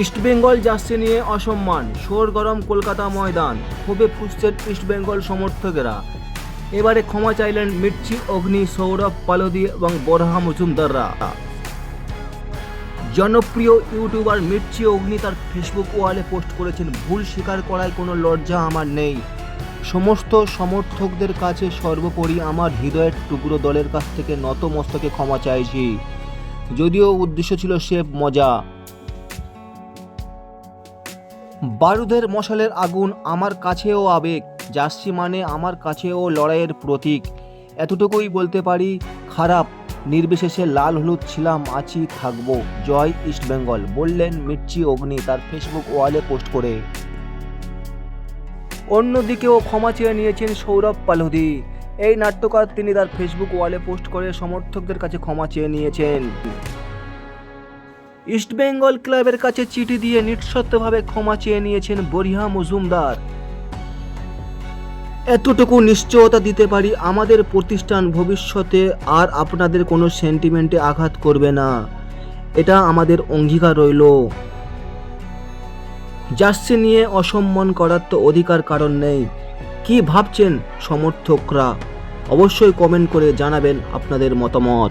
East Bengal jersey নিয়ে অসম্মান শোর গরম কলকাতা ময়দান, ক্ষোভে ফুসছেন ইস্টবেঙ্গল সমর্থকেরা। এবারে ক্ষমা চাইলেন মির্চি, অগ্নি, সৌরভ, পালোদি এবং বরহা মজুমদাররা। জনপ্রিয় ইউটিউবার মির্চি, অগ্নি তার ফেসবুক ওয়ালে পোস্ট করেছেন, ভুল স্বীকার করায় কোনো লজ্জা আমার নেই। সমস্ত সমর্থকদের কাছে সর্বোপরি আমার হৃদয়ের টুকরো দলের কাছ থেকে নত মস্তকে ক্ষমা চাইছি। যদিও উদ্দেশ্য ছিল সেফ মজা বারুদের মশালের আগুন আমার কাছেও আবেগ জার্সি মানে আমার কাছেও লড়াইয়ের প্রতীক। এতটুকুই বলতে পারি, খারাপ, নির্বিশেষে লাল হলুদ ছিলাম, আছি, থাকব। জয় ইস্ট বেঙ্গল, বললেন মির্চি অগ্নি তার ফেসবুক ওয়ালে পোস্ট করে। অন্যদিকেও ক্ষমা চেয়ে নিয়েছেন সৌরভ পালহদি। এই নাট্যকার তিনি তার ফেসবুক ওয়ালে পোস্ট করে সমর্থকদের কাছে ক্ষমা চেয়ে নিয়েছেন। ইস্টবেঙ্গল ক্লাবের কাছে চিঠি দিয়ে নিঃশর্তভাবে ক্ষমা চেয়ে নিয়েছেন বরিহা মজুমদার। এতটুকু নিশ্চয়তা দিতে পারি আমাদের প্রতিষ্ঠান ভবিষ্যতে আর আপনাদের কোনো সেন্টিমেন্টে আঘাত করবে না। এটা আমাদের অঙ্গীকার রইল। জার্সি নিয়ে অসম্মান করার তো অধিকার কারণ নেই। কি ভাবছেন সমর্থকরা? অবশ্যই কমেন্ট করে জানাবেন আপনাদের মতামত।